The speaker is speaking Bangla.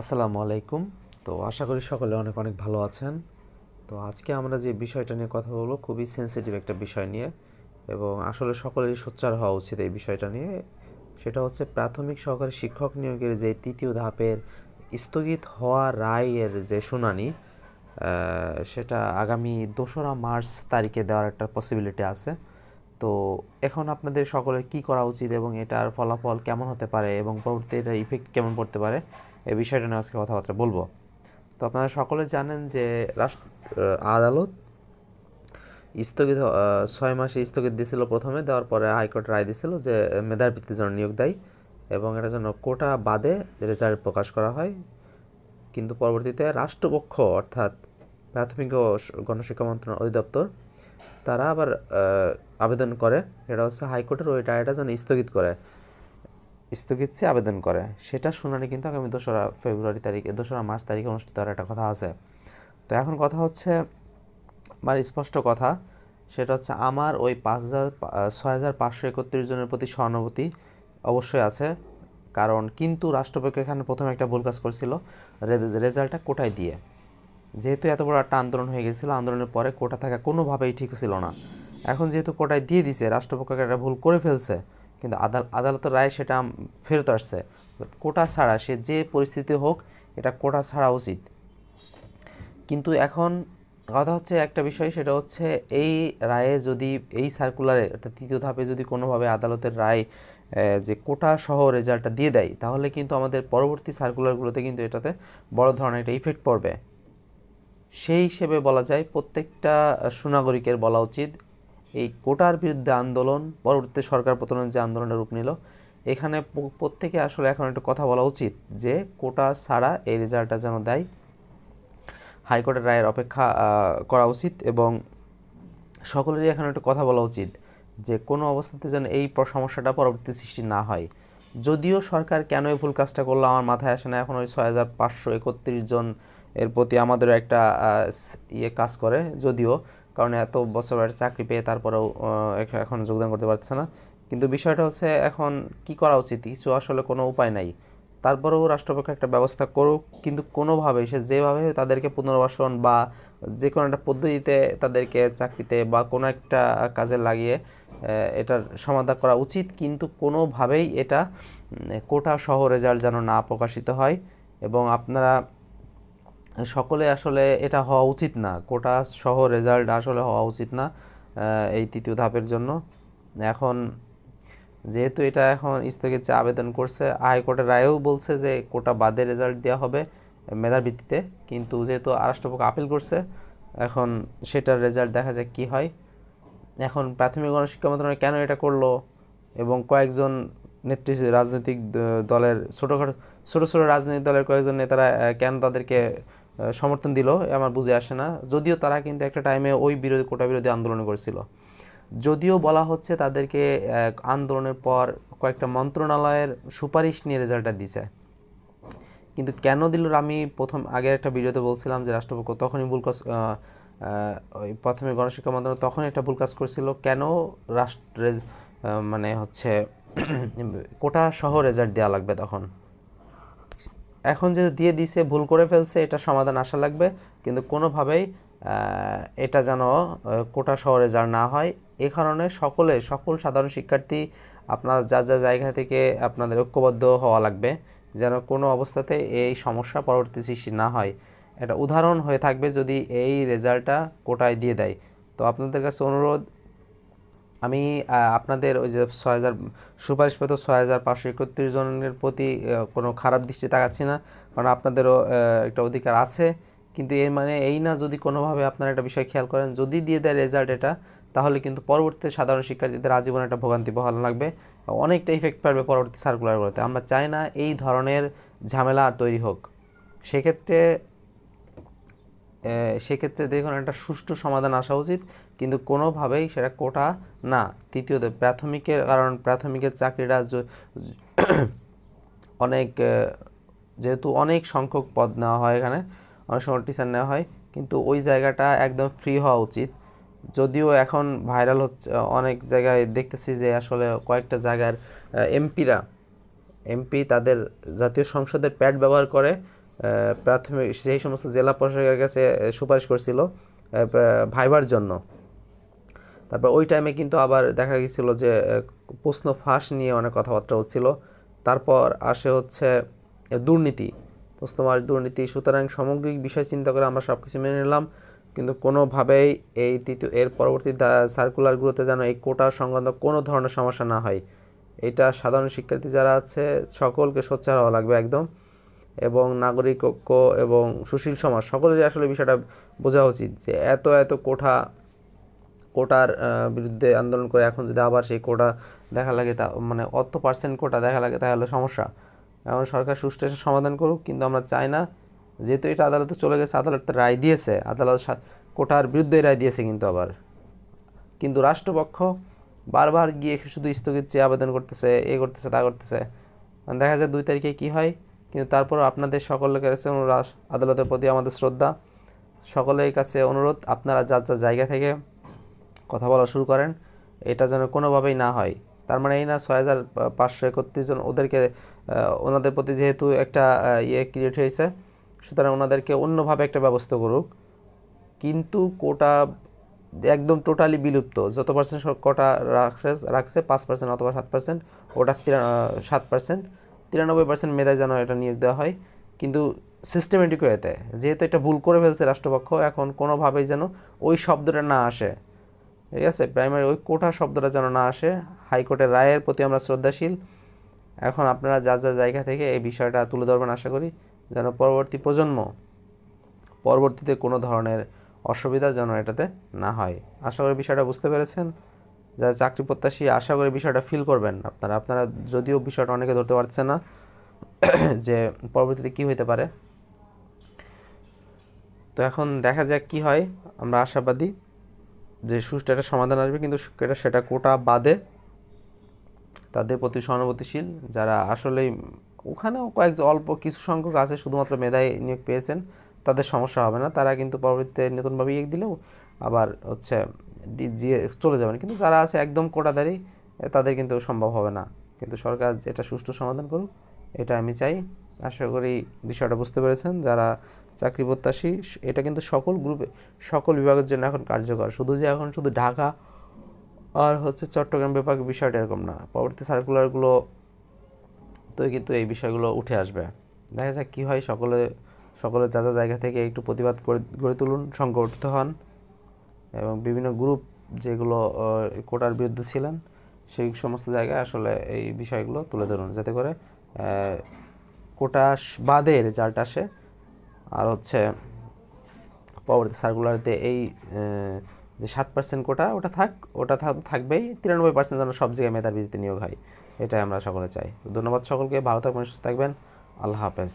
আসসালামু আলাইকুম। তো আশা করি সকলে অনেক অনেক ভালো আছেন। তো আজকে আমরা যে বিষয়টা নিয়ে কথা বলব খুবই সেন্সিটিভ একটা বিষয় নিয়ে এবং আসলে সকলেরই সোচ্চার হওয়া উচিত এই বিষয়টা নিয়ে। সেটা হচ্ছে প্রাথমিক সহকারী শিক্ষক নিয়োগের যে তৃতীয় ধাপের স্থগিত হওয়া রায়ের যে শুনানি সেটা আগামী দোসরা মার্চ তারিখে দেওয়ার একটা পসিবিলিটি আছে। তো এখন আপনাদের সকলের কি করা উচিত এবং এটার ফলাফল কেমন হতে পারে এবং পরবর্তী এটার ইফেক্ট কেমন পড়তে পারে এই বিষয়টা নিয়ে আজকে কথাবার্তা বলব। তো আপনারা সকলে জানেন যে রাষ্ট্র আদালত স্থগিত ছয় মাসে স্থগিত দিয়েছিল প্রথমে, দেওয়ার পরে হাইকোর্ট রায় দিয়েছিল যে মেধার ভিত্তিতে যেন নিয়োগ দেয় এবং এটার জন্য কোটা বাদে রেজাল্ট প্রকাশ করা হয়। কিন্তু পরবর্তীতে রাষ্ট্রপক্ষ অর্থাৎ প্রাথমিক ও গণশিক্ষা মন্ত্রণালয় অধিদপ্তর তারা আবার আবেদন করে। এটা হচ্ছে হাইকোর্টের ওই রায়টা যেন স্থগিত করে। স্থগিত চেয়ে আবেদন করে। সেটা শুনানি কিন্তু আগামী দোসরা ফেব্রুয়ারি তারিখে, দোসরা মার্চ তারিখে অনুষ্ঠিত হওয়ার একটা কথা আছে। তো এখন কথা হচ্ছে, আমার স্পষ্ট কথা, সেটা হচ্ছে আমার ওই পাঁচ হাজার ছয় হাজার পাঁচশো একত্রিশ জনের প্রতি সহানুভূতি অবশ্যই আছে। কারণ কিন্তু রাষ্ট্রপক্ষ এখানে প্রথমে একটা ভুল কাজ করছিল রেজাল্টটা কোটায় দিয়ে। যেহেতু এত বড় একটা আন্দোলন হয়ে গেছিল, আন্দোলনের পরে কোটা থাকা কোনোভাবেই ঠিক ছিল না। এখন যেহেতু কোটায় দিয়ে দিছে, রাষ্ট্রপক্ষ একটা ভুল করে ফেলছে কিন্তু আদাল, আদালতের রায় সেটা ফেরত আসছে। কোটা ছাড়া সে যে পরিস্থিতি হোক, এটা কোটা ছাড়া উচিত। কিন্তু এখন কথা হচ্ছে একটা বিষয়, সেটা হচ্ছে এই রায়ে যদি, এই সার্কুলারে অর্থাৎ তৃতীয় ধাপে যদি কোনোভাবে আদালতের রায় যে কোটা সহ রেজাল্টটা দিয়ে দেয়, তাহলে কিন্তু আমাদের পরবর্তী সার্কুলারগুলোতে কিন্তু এটাতে বড় ধরনের একটা ইফেক্ট পড়বে। সেই হিসেবে বলা যায় প্রত্যেকটা সুনাগরিকের বলা উচিত এই কোটার বিরুদ্ধে আন্দোলন, পরবর্তীতে সরকার পতনের যে আন্দোলনের রূপ নিল, এখানে প্রত্যেকে আসলে এখন একটা কথা বলা উচিত যে কোটা ছাড়া এই রেজাল্টটা যেন দেয়। হাইকোর্টের রায়ের অপেক্ষা করা উচিত এবং সকলেরই এখন একটা কথা বলা উচিত যে কোনো অবস্থাতে যেন এই সমস্যাটা পরবর্তী সৃষ্টি না হয়। যদিও সরকার কেন এই ভুল কাজটা করল আমার মাথায় আসে না, এখন ওই ছয় হাজার পাঁচশো একত্রিশ জন এর প্রতি আমাদেরও একটা ইয়ে কাজ করে। যদিও কারণ এত বছর একটা চাকরি পেয়ে তারপরেও এখন যোগদান করতে পারছে না। কিন্তু বিষয়টা হচ্ছে এখন কি করা উচিত? কিছু আসলে কোনো উপায় নাই। তারপরেও রাষ্ট্রপক্ষ একটা ব্যবস্থা করুক, কিন্তু কোনোভাবে সে যেভাবে তাদেরকে পুনর্বাসন বা যে কোনো একটা পদ্ধতিতে তাদেরকে চাকরিতে বা কোনো একটা কাজে লাগিয়ে এটার সমাধান করা উচিত। কিন্তু কোনোভাবেই এটা কোটা সহ রেজাল্ট যেন না প্রকাশিত হয়। এবং আপনারা সকলে আসলে এটা হওয়া উচিত না। কোটা সহ রেজাল্ট আসলে হওয়া উচিত না এই তৃতীয় ধাপের জন্য। এখন যেহেতু এটা এখন স্থগিত আবেদন করছে, হাইকোর্টের রায়েও বলছে যে কোটা বাদে রেজাল্ট দেওয়া হবে মেধার ভিত্তিতে। কিন্তু যেহেতু রাষ্ট্রপক্ষ আপিল করছে, এখন সেটার রেজাল্ট দেখা যাক কি হয়। এখন প্রাথমিক গণশিক্ষা মন্ত্রণালয় কেন এটা করল এবং কয়েকজন নেত্রী রাজনৈতিক দলের ছোটোখাটো, ছোটো ছোটো রাজনৈতিক দলের কয়েকজন নেতারা কেন তাদেরকে সমর্থন দিল আমার বুঝে আসে না। যদিও তারা কিন্তু একটা টাইমে ওই বিরোধী কোটা বিরোধী আন্দোলন করেছিল। যদিও বলা হচ্ছে তাদেরকে আন্দোলনের পর কয়েকটা মন্ত্রণালয়ের সুপারিশ নিয়ে রেজাল্টটা দিছে। কিন্তু কেন দিল আমি প্রথম আগে একটা ভিডিওতে বলছিলাম যে রাষ্ট্রপক্ষ তখনই ভুল কাজ ওই প্রথমে গণশিক্ষা মন্ত্রণালয় তখন একটা ভুল কাজ করছিল। কেন রাষ্ট্রের মানে হচ্ছে, কোটা সহ রেজাল্ট দেওয়া লাগবে তখন? এখন যেহেতু দিয়ে দিছে, ভুল করে ফেলছে, এটা সমাধান আসা লাগবে। কিন্তু কোনোভাবেই এটা যেন কোটা শহরে রেজাল্ট না হয়, এ কারণে সকলে, সকল সাধারণ শিক্ষার্থী আপনার যা যা জায়গা থেকে আপনাদের ঐক্যবদ্ধ হওয়া লাগবে, যেন কোনো অবস্থাতে এই সমস্যা পরবর্তী সৃষ্টি না হয়। এটা উদাহরণ হয়ে থাকবে যদি এই রেজাল্টটা কোটায় দিয়ে দেয়। তো আপনাদের কাছে অনুরোধ আমি আপনাদের ওই যে ছয় হাজার সুপারিশপত্র ছয় হাজার পাঁচশো একত্রিশ জনের প্রতি কোনো খারাপ দৃষ্টি তাকাচ্ছি না। কারণ আপনাদেরও একটা অধিকার আছে। কিন্তু এর মানে এই না যদি কোনোভাবে আপনারা একটা বিষয় খেয়াল করেন, যদি দিয়ে দেয় রেজাল্ট এটা, তাহলে কিন্তু পরবর্তীতে সাধারণ শিক্ষার্থীদের আজীবন একটা ভোগান্তি বহাল লাগবে। অনেকটা ইফেক্ট পড়বে পরবর্তী সার্কুলারগুলোতে আমরা চাই না এই ধরনের ঝামেলা আর তৈরি হোক। সেক্ষেত্রে সেক্ষেত্রে দেখুন, একটা সুষ্ঠু সমাধান আসা উচিত। কিন্তু কোনোভাবেই সেটা কোটা না। তৃতীয়ত, প্রাথমিকের কারণ, প্রাথমিকের চাকরিটা অনেক যেহেতু অনেক সংখ্যক পদ নেওয়া হয় এখানে, অনেক সময় টিচার নেওয়া হয়, কিন্তু ওই জায়গাটা একদম ফ্রি হওয়া উচিত। যদিও এখন ভাইরাল হচ্ছে, অনেক জায়গায় দেখতেছি যে আসলে কয়েকটা জায়গার এমপিরা, এমপি তাদের জাতীয় সংসদের প্যাড ব্যবহার করে প্রাথমিক, সেই সমস্ত জেলা প্রশাসকের কাছে সুপারিশ করছিল ভাইবার জন্য। তারপর ওই টাইমে কিন্তু আবার দেখা গেছিল যে প্রশ্ন ফাঁস নিয়ে অনেক কথাবার্তা হচ্ছিল তারপর আসে হচ্ছে দুর্নীতি। প্রশ্ন ফাঁস, দুর্নীতি। সুতরাং সামগ্রিক বিষয় চিন্তা করে আমরা সব কিছু মেনে নিলাম। কিন্তু কোনোভাবেই এই তৃতীয় এর পরবর্তী সার্কুলারগুলোতে যেন এই কোটা সংক্রান্ত কোনো ধরনের সমস্যা না হয়। এটা সাধারণ শিক্ষার্থী যারা আছে, সকলকে সোচ্চার হওয়া লাগবে একদম। এবং নাগরিক ঐক্য এবং সুশীল সমাজ, সকলেরই আসলে বিষয়টা বোঝা উচিত যে, এত এত কোঠা কোটার বিরুদ্ধে আন্দোলন করে এখন যদি আবার সেই কোটা দেখা লাগে তা মানে অত পার্সেন্ট কোটা দেখা লাগে তাহলে সমস্যা। এখন সরকার সুষ্ঠু একটা সমাধান করুক, কিন্তু আমরা চাই না। যেহেতু এটা আদালতে চলে গেছে, আদালত রায় দিয়েছে, আদালত কোটার বিরুদ্ধে রায় দিয়েছে কিন্তু আবার। কিন্তু রাষ্ট্রপক্ষ বারবার গিয়ে শুধু স্থগিত চেয়ে আবেদন করতেছে, এ করতেছে, তা করতেছে। দেখা যায় দুই তারিখে কি হয়, কিন্তু তারপরও আপনাদের সকলের কাছে আদালতের প্রতি আমাদের শ্রদ্ধা। সকলের কাছে অনুরোধ, আপনারা যার যার জায়গা থেকে কথা বলা শুরু করেন, এটা যেন কোনোভাবেই না হয়। তার মানে এই না ছয় হাজার পাঁচশো একত্রিশ জন ওদেরকে ওনাদের প্রতি যেহেতু একটা ইয়ে ক্রিয়েট হয়েছে, সুতরাং ওনাদেরকে অন্যভাবে একটা ব্যবস্থা করুক। কিন্তু কোটা একদম টোটালি বিলুপ্ত। যত পার্সেন্ট কোটা রাখছে রাখছে, পাঁচ পার্সেন্ট অথবা সাত পার্সেন্ট ওটা সাত পার্সেন্ট তিরানব্বই পার্সেন্ট মেধায় যেন এটা নিয়োগ দেওয়া হয়। কিন্তু সিস্টেমেটিক ওয়েতে যেহেতু এটা ভুল করে ফেলছে রাষ্ট্রপক্ষ, এখন কোনোভাবেই যেন ওই শব্দটা না আসে। ঠিক আছে? প্রাইমারি ওই কোটা শব্দটা যেন না আসে। হাইকোর্টের রায়ের প্রতি আমরা শ্রদ্ধাশীল। এখন আপনারা যা যা জায়গা থেকে এই বিষয়টা তুলে ধরবেন আশা করি, যেন পরবর্তী প্রজন্ম পরবর্তীতে কোনো ধরনের অসুবিধা যেন এটাতে না হয়। আশা করি বিষয়টা বুঝতে পেরেছেন। যারা চাকরি প্রত্যাশী, আশা করি বিষয়টা ফিল করবেন আপনারা। আপনারা যদিও বিষয়টা অনেকে ধরতে পারছে না যে পরবর্তীতে কি হইতে পারে। তো এখন দেখা যাক কি হয়। আমরা আশাবাদী। যে সুষ্ঠু একটা সমাধান আসবে, কিন্তু এটা সেটা কোটা বাদে তাদের প্রতি সহানুভূতিশীল যারা আসলেই ওখানেও কয়েক অল্প কিছু সংখ্যক আছে, শুধুমাত্র মেধায় নিয়োগ পেয়েছেন, তাদের সমস্যা হবে না। তারা কিন্তু পরবর্তীতে নতুনভাবে ইয়ে দিলেও আবার হচ্ছে দিয়ে চলে যাবেন। কিন্তু যারা আছে একদম কোটাদারি তাদের কিন্তু সম্ভব হবে না। কিন্তু সরকার এটা সুষ্ঠু সমাধান করুক, এটা আমি চাই। আশা করি বিষয়টা বুঝতে পেরেছেন। যারা চাকরি প্রত্যাশী এটা কিন্তু সকল গ্রুপে, সকল বিভাগের জন্য এখন কার্যকর। শুধু যে এখন শুধু ঢাকা আর হচ্ছে চট্টগ্রাম বিভাগের বিষয়টা এরকম না। পরবর্তী সার্কুলারগুলো তো কিন্তু এই বিষয়গুলো উঠে আসবে। দেখা যাক কী হয়, সকলে সকলে যা যা জায়গা থেকে একটু প্রতিবাদ করে, গড়ে তুলুন, সংগঠিত হন এবং বিভিন্ন গ্রুপ যেগুলো কোটার বিরুদ্ধে ছিলেন, সেই সমস্ত জায়গায় আসলে এই বিষয়গুলো তুলে ধরুন। যাতে করে কোটা বাদের রেজাল্ট আসে আর হচ্ছে পরবর্তী সার্কুলারতে এই যে সাত পার্সেন্ট কোটা, ওটা থাক, ওটা থাকবেই। তিরানব্বই পার্সেন্ট যেন সব জায়গায় মেধার নিয়োগ হয়, এটাই আমরা সকলে চাই। ধন্যবাদ সকলকে, ভালো থাকবেন, সুস্থ থাকবেন। আল্লাহ হাফেজ।